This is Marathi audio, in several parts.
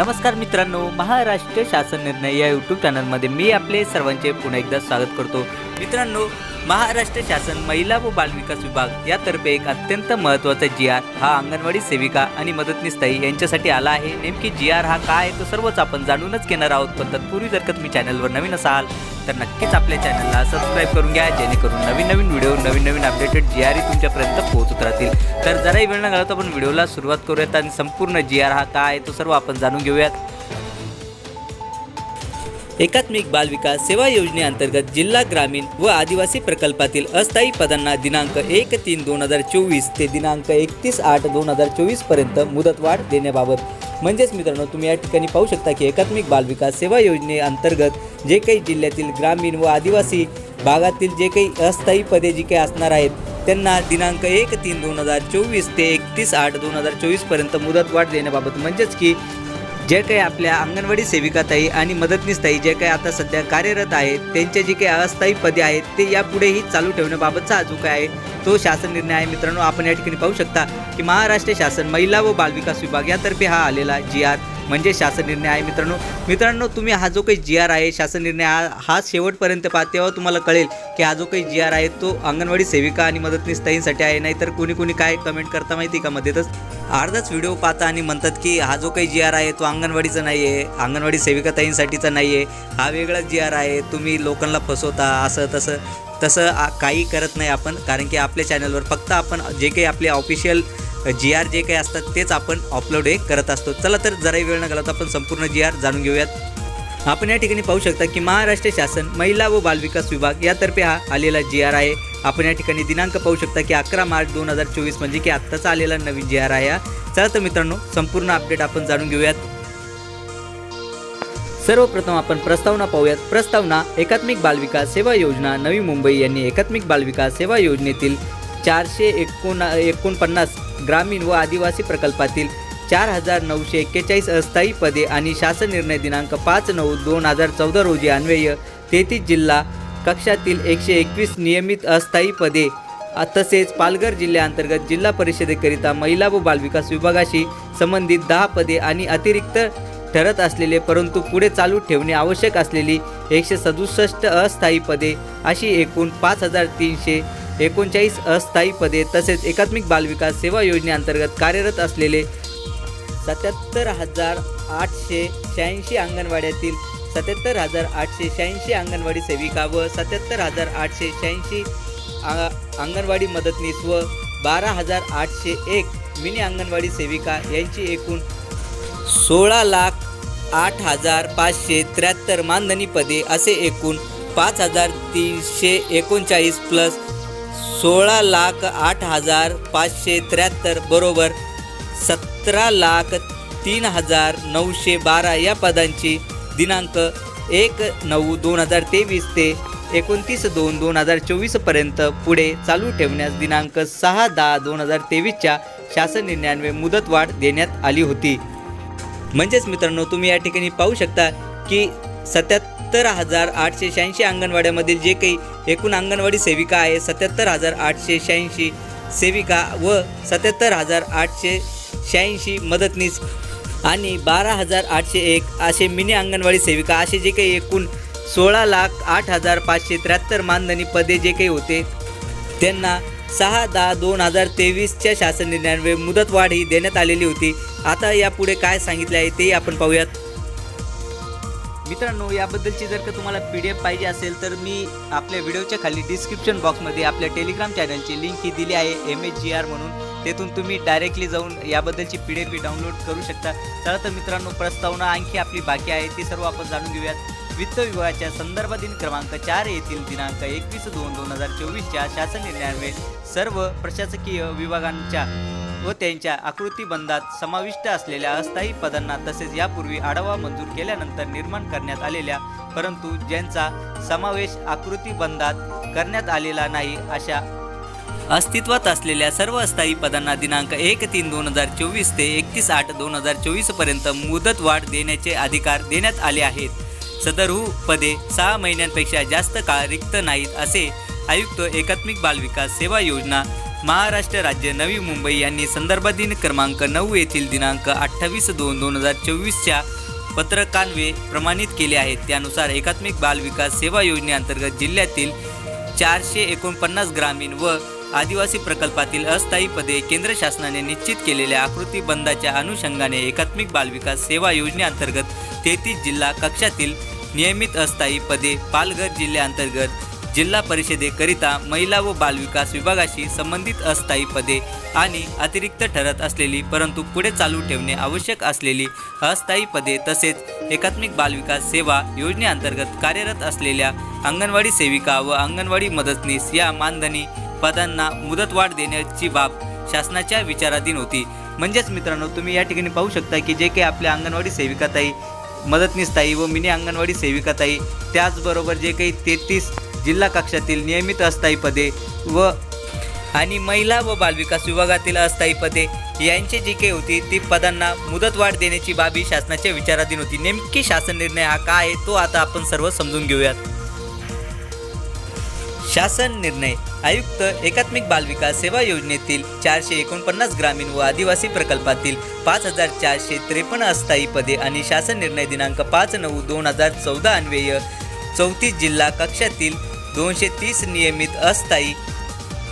नमस्कार मित्रांनो महाराष्ट्र शासन निर्णय या यूट्यूब चॅनलमध्ये मी आपले सर्वांचे पुन्हा एकदा स्वागत करतो. मित्रांनो महाराष्ट्र शासन महिला व बालविकास विभाग यातर्फे एक अत्यंत महत्त्वाचा जी आर हा अंगणवाडी सेविका आणि मदतनीस ताई यांच्यासाठी आला आहे. नेमकी जी आर हा काय आहे तो सर्वच आपण जाणूनच घेणार आहोत. पण तत्पूर्वी जर का तुम्ही चॅनलवर नवीन असाल तर नक्कीच आपल्या चॅनलला सबस्क्राईब करून घ्या जेणेकरून नवीन नवीन व्हिडिओ नवीन नवीन अपडेटेड जी आरही तुमच्यापर्यंत पोहोचत राहतील. तर जराही वेळ न घालवता आपण व्हिडिओला सुरुवात करूयात आणि संपूर्ण जी आर हा काय आहे तो सर्व आपण जाणून घेऊयात. एकात्मिक बाल विकास सेवा योजनेअंतर्गत जिल्हा ग्रामीण व आदिवासी प्रकल्पातील अस्थायी पदांना दिनांक एक तीन दोन हजार चोवीस ते दिनांक एकतीस आठ दोन हजार चोवीसपर्यंत मुदतवाढ देण्याबाबत म्हणजेच मित्रांनो तुम्ही या ठिकाणी पाहू शकता की एकात्मिक बालविकास सेवा योजनेअंतर्गत जे काही जिल्ह्यातील ग्रामीण व आदिवासी भागातील जे काही अस्थायी पदे जी काही असणार आहेत त्यांना दिनांक एक तीन दोन हजार चोवीस ते एकतीस आठ दोन हजार चोवीसपर्यंत मुदतवाढ देण्याबाबत म्हणजेच की जे काही आपल्या अंगणवाडी सेविकाताई आणि मदतनीसताई जे काही आता सध्या कार्यरत आहेत त्यांचे जे काही अस्थायी पदे आहेत ते यापुढेही चालू ठेवण्याबाबतचा अजूक जो काय आहे तो शासन निर्णय आहे. मित्रांनो आपण या ठिकाणी पाहू शकता की महाराष्ट्र शासन महिला व बालविकास विभाग यातर्फे हा आलेला जी आर म्हणजे शासन निर्णय आहे मित्रांनो. मित्रांनो तुम्ही हा जो काही जी आर आहे शासन निर्णय हा हा शेवटपर्यंत पाहते तेव्हा तुम्हाला कळेल की हा जो काही जी आर आहे तो अंगणवाडी सेविका आणि मदतनीस ताईंसाठी आहे. नाहीतर कोणी कोणी काय कमेंट करता माहिती का मध्येतच? अर्धाच व्हिडिओ पाहता आणि म्हणतात की हा जो काही जी आर आहे तो अंगणवाडीचा नाही आहे. अंगणवाडी सेविका ताईंसाठीचा नाही आहे. हा वेगळाच जी आर आहे. तुम्ही लोकांना फसवता असं तसं. तसं काही करत नाही आपण कारण की आपल्या चॅनलवर फक्त आपण जे काही आपले ऑफिशियल जी आर जे काही असतात तेच आपण अपलोड हे करत असतो. चला तर जराही वेळ न घालवता आपण संपूर्ण जी आर जाणून घेऊयात. आपण या ठिकाणी पाहू शकता की महाराष्ट्र शासन महिला व बालविकास विभाग यातर्फे हा आलेला जी आर आहे. आपण या ठिकाणी दिनांक पाहू शकता की अकरा मार्च दोन हजार चोवीस म्हणजे की आत्ताचा आलेला नवीन जी आर आहे चला तर मित्रांनो संपूर्ण अपडेट आपण जाणून घेऊयात. सर्वप्रथम आपण प्रस्तावना पाहूयात. प्रस्तावना एकात्मिक बालविकास सेवा योजना नवी मुंबई यांनी एकात्मिक बालविकास सेवा योजनेतील चारशे एकोण एकोणपन्नास ग्रामीण व आदिवासी प्रकल्पातील चार हजार नऊशे एक्केचाळीस अस्थायी पदे आणि शासन निर्णय दिनांक पाच नऊ दोन हजार चौदा रोजी अन्वय तेहतीस जिल्हा कक्षातील एकशे एकवीस नियमित अस्थायी पदे तसेच पालघर जिल्ह्याअंतर्गत जिल्हा परिषदेकरिता महिला व बालविकास विभागाशी संबंधित दहा पदे आणि अतिरिक्त ठरत असलेले परंतु पुढे चालू ठेवणे आवश्यक असलेली एकशे सदुसष्ट अस्थायी पदे अशी एकूण पाच हजार तीनशे एकोणचाळीस अस्थायी पदे तसेच एकात्मिक बालविकास सेवा योजनेअंतर्गत कार्यरत असलेले सत्याहत्तर हजार आठशे शहाऐंशी अंगणवाड्यातील सत्याहत्तर हजार आठशे शहाऐंशी अंगणवाडी सेविका व सत्याहत्तर हजार आठशे शहाऐंशी आ- अंगणवाडी मदतनीस व बारा हजार आठशे एक मिनी अंगणवाडी सेविका यांची एकूण सोळा लाख आठ हजार पाचशे त्र्याहत्तर मानधनी पदे असे एकूण पाच हजार तीनशे एकोणचाळीस प्लस सोळा लाख आठ हजार पाचशे त्र्याहत्तर बरोबर सतरा लाख तीन हजार नऊशे बारा या पदांची दिनांक एक नऊ दोन हजार तेवीस ते एकोणतीस दोन दोन हजार चोवीसपर्यंत पुढे चालू ठेवण्यास दिनांक सहा दहा दोन हजार तेवीसच्या शासन निर्णयान्वये मुदतवाढ देण्यात आली होती. म्हणजेच मित्रांनो तुम्ही या ठिकाणी पाहू शकता की सत्याहत्तर हजार आठशे शहाऐंशी अंगणवाड्यामधील जे काही एकूण अंगणवाडी सेविका आहे सत्याहत्तर हजार आठशे शहाऐंशी सेविका व सत्याहत्तर हजार आठशे शहाऐंशी मदतनीस आणि बारा हजार आठशे एक असे मिनी अंगणवाडी सेविका असे जे काही एकूण सोळा लाख आठ हजार पाचशे त्र्याहत्तर मानधनी पदे जे काही होते त्यांना सहा दहा दोन हजार तेवीसच्या शासन निर्णयान्वये मुदतवाढ ही देण्यात आलेली होती. आता यापुढे काय सांगितले आहे ते आपण पाहूयात. मित्रांनो याबद्दलची जर का तुम्हाला पी डी एफ पाहिजे असेल तर मी आपल्या व्हिडिओच्या खाली डिस्क्रिप्शन बॉक्समध्ये आपल्या टेलिग्राम चॅनलची लिंक ही दिली आहे एम एच जी आर म्हणून. तेथून तुम्ही डायरेक्टली जाऊन याबद्दलची पी डी एफ डाउनलोड करू शकता. चला तर मित्रांनो प्रस्तावना आणखी आपली बाकी आहे ती सर्व आपण जाणून घेऊयात. वित्त विभागाच्या संदर्भातील क्रमांक चार येथील दिनांक एकवीस दोन दोन हजार चोवीसच्या शासन निर्णयान्वये सर्व प्रशासकीय विभागांच्या व त्यांच्या आकृतीबंधात समाविष्ट असलेल्या अस्थायी पदांना तसेच यापूर्वी आढावा मंजूर केल्यानंतर निर्माण करण्यात आलेल्या परंतु ज्यांचा समावेश आकृतीबंधात करण्यात आलेला नाही अशा अस्तित्वात असलेल्या सर्व अस्थायी पदांना दिनांक एक तीन दोन हजार चोवीस ते एकतीस आठ दोन हजार चोवीसपर्यंत मुदतवाढ देण्याचे अधिकार देण्यात आले आहेत. सदरहू पदे सहा महिन्यांपेक्षा जास्त काळ रिक्त नाहीत असे आयुक्त एकात्मिक बालविकास सेवा योजना महाराष्ट्र राज्य नवी मुंबई यांनी संदर्भाधीन क्रमांक नऊ येथील दिनांक अठ्ठावीस दोन दोन हजार चोवीसच्या पत्रकान्वे प्रमाणित केले आहेत. त्यानुसार एकात्मिक बालविकास सेवा योजनेअंतर्गत जिल्ह्यातील चारशे एकोणपन्नास ग्रामीण व आदिवासी प्रकल्पातील अस्थायी पदे केंद्र शासनाने निश्चित केलेल्या आकृतीबंधाच्या अनुषंगाने एकात्मिक बालविकास सेवा योजनेअंतर्गत तेहतीस जिल्हा कक्षातील नियमित अस्थायी पदे पालघर जिल्ह्याअंतर्गत जिल्हा परिषदेकरिता महिला व बालविकास विभागाशी संबंधित अस्थायी पदे आणि अतिरिक्त ठरत असलेली परंतु पुढे चालू ठेवणे आवश्यक असलेली अस्थायी पदे तसेच एकात्मिक बालविकास सेवा योजनेअंतर्गत कार्यरत असलेल्या अंगणवाडी सेविका व अंगणवाडी मदतनीस या मानधनी पदांना मुदतवाढ देण्याची बाब शासनाच्या विचाराधीन होती. म्हणजेच मित्रांनो तुम्ही या ठिकाणी पाहू शकता की जे काही आपल्या अंगणवाडी सेविकाताई मदतनीसताई व मिनी अंगणवाडी सेविकाताई त्याचबरोबर जे काही तेहतीस जिल्हा कक्षातील नियमित अस्थायी पदे व आणि महिला व बालविकास विभागातील अस्थायी पदे यांची जी काही होती ती पदांना मुदतवाढ देण्याची बाबी शासनाच्या विचाराधीन होती. नेमकी शासन निर्णय हा काय आहे तो आता आपण सर्व समजून घेऊयात. शासन निर्णय. आयुक्त एकात्मिक बालविकास सेवा योजनेतील चारशे एकोणपन्नास ग्रामीण व आदिवासी प्रकल्पातील पाच हजार चारशे त्रेपन्न अस्थायी पदे आणि शासन निर्णय दिनांक पाच नऊ दोन हजार चौदा अन्वय चौतीस जिल्हा कक्षातील दोनशे तीस नियमित अस्थायी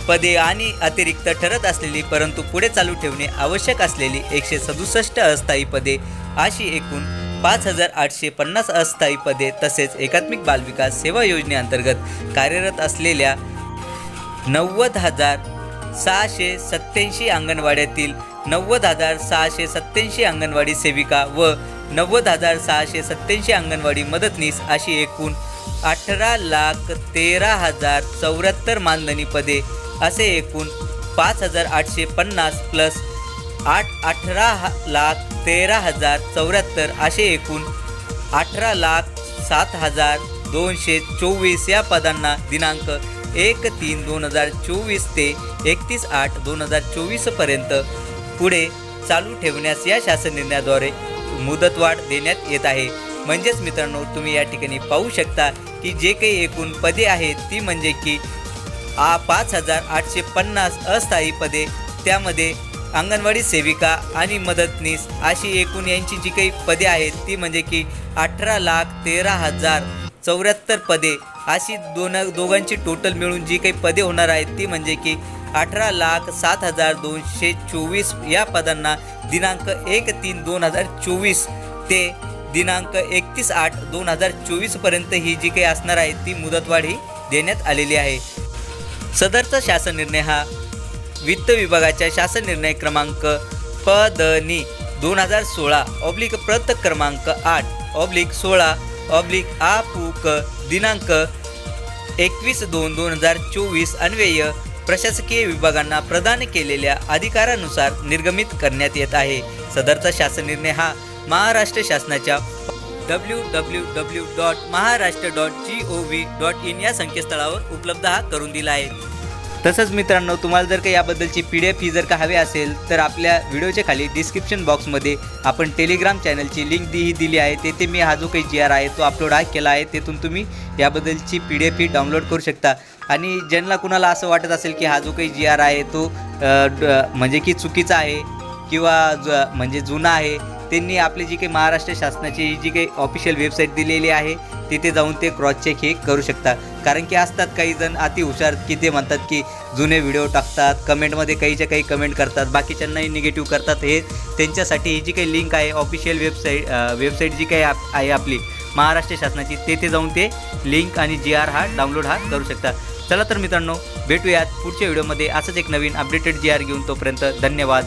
पदे आणि अतिरिक्त ठरत असलेली परंतु पुढे चालू ठेवणे आवश्यक असलेली एकशे सदुसष्ट अस्थायी पदे अशी एकूण पाच हजार आठशे पन्नास अस्थायी पदे तसेच एकात्मिक बालविकास सेवा योजनेअंतर्गत कार्यरत असलेल्या नव्वद हजार सहाशे सत्याऐंशी अंगणवाड्यातील नव्वद हजार सहाशे सत्याऐंशी अंगणवाडी सेविका व नव्वद हजार सहाशे सत्याऐंशी अंगणवाडी मदतनीस अशी एकूण अठरा लाख तेरा हजार चौऱ्याहत्तर मानधनी पदे असे एकूण पाच हजार आठशे पन्नास प्लस आठ अठरा लाख तेरा हजार चौऱ्याहत्तर असे एकूण अठरा लाख सात हजार दोनशे चोवीस या पदांना दिनांक एक तीन दोन हजार चोवीस ते एकतीस आठ दोन हजार चोवीसपर्यंत पुढे चालू ठेवण्यास या शासन निर्णयाद्वारे मुदतवाढ देण्यात येत आहे. म्हणजेच मित्रांनो तुम्ही या ठिकाणी पाहू शकता की जे काही एकूण पदे आहेत ती म्हणजे की आ पाच हजार आठशे पन्नास अस्थायी पदे त्यामध्ये अंगणवाडी सेविका आणि मदतनीस अशी एकूण यांची जी काही पदे आहेत ती म्हणजे की अठरा लाख तेरा हजार चौऱ्याहत्तर पदे. अशी दोन दोघांची टोटल मिळून जी काही पदे होणार आहेत ती म्हणजे की अठरा लाख सात हजार दोनशे चोवीस या पदांना दिनांक एक तीन दोन हजार चोवीस ते दिनांक एकतीस आठ दोन हजार चोवीसपर्यंत ही जी काही असणार आहे ती मुदतवाढ ही देण्यात आलेली आहे. सदरचा शासन निर्णय हा वित्त विभागाच्या शासन निर्णय क्रमांक प द दोन हजार सोळा ऑब्लिक प्रत क्रमांक आठ ऑब्लिक सोळा ऑब्लिक आ दिनांक एकवीस दोन दोन हजार चोवीस अन्वय प्रशासकीय विभागांना प्रदान केलेल्या अधिकारानुसार निर्गमित करण्यात येत आहे. सदरचा शासन निर्णय हा महाराष्ट्र शासनाच्या W W W dot Maharashtra dot G O V dot in या संकेतस्थळावर उपलब्ध हा करून दिला आहे. तसंच मित्रांनो तुम्हाला जर का याबद्दलची पी डी एफ ही जर का हवी असेल तर आपल्या व्हिडिओच्या खाली डिस्क्रिप्शन बॉक्समध्ये आपण टेलिग्राम चॅनलची लिंक दी ही दिली आहे. तेथे मी हा जो काही जी आर आहे तो अपलोड हा केला आहे. तेथून तुम्ही याबद्दलची पी डी एफ ही डाउनलोड करू शकता. आणि ज्यांना कुणाला असं वाटत असेल की हा जो काही जी आर आहे तो म्हणजे की चुकीचा आहे किंवा ज म्हणजे जुना आहे त्यांनी आपली जी काही महाराष्ट्र शासनाची ही जी काही ऑफिशियल वेबसाईट दिलेली आहे तिथे जाऊन ते क्रॉस चेक हे करू शकता. कारण की असतात काही जण अति हुशार की ते म्हणतात की जुने व्हिडिओ टाकतात कमेंटमध्ये काहीच्या काही कमेंट करतात बाकीच्यांनाही निगेटिव्ह करतात. हे त्यांच्यासाठी ही जी काही लिंक आहे ऑफिशियल वेबसाईट वेबसाईट जी काही आहे आपली महाराष्ट्र शासनाची तेथे जाऊन ते लिंक आणि जी आर हा डाउनलोड हा करू शकता. चला तर मित्रांनो भेटूयात पुढच्या व्हिडिओमध्ये असंच एक नवीन अपडेटेड जी आर घेऊन तोपर्यंत धन्यवाद.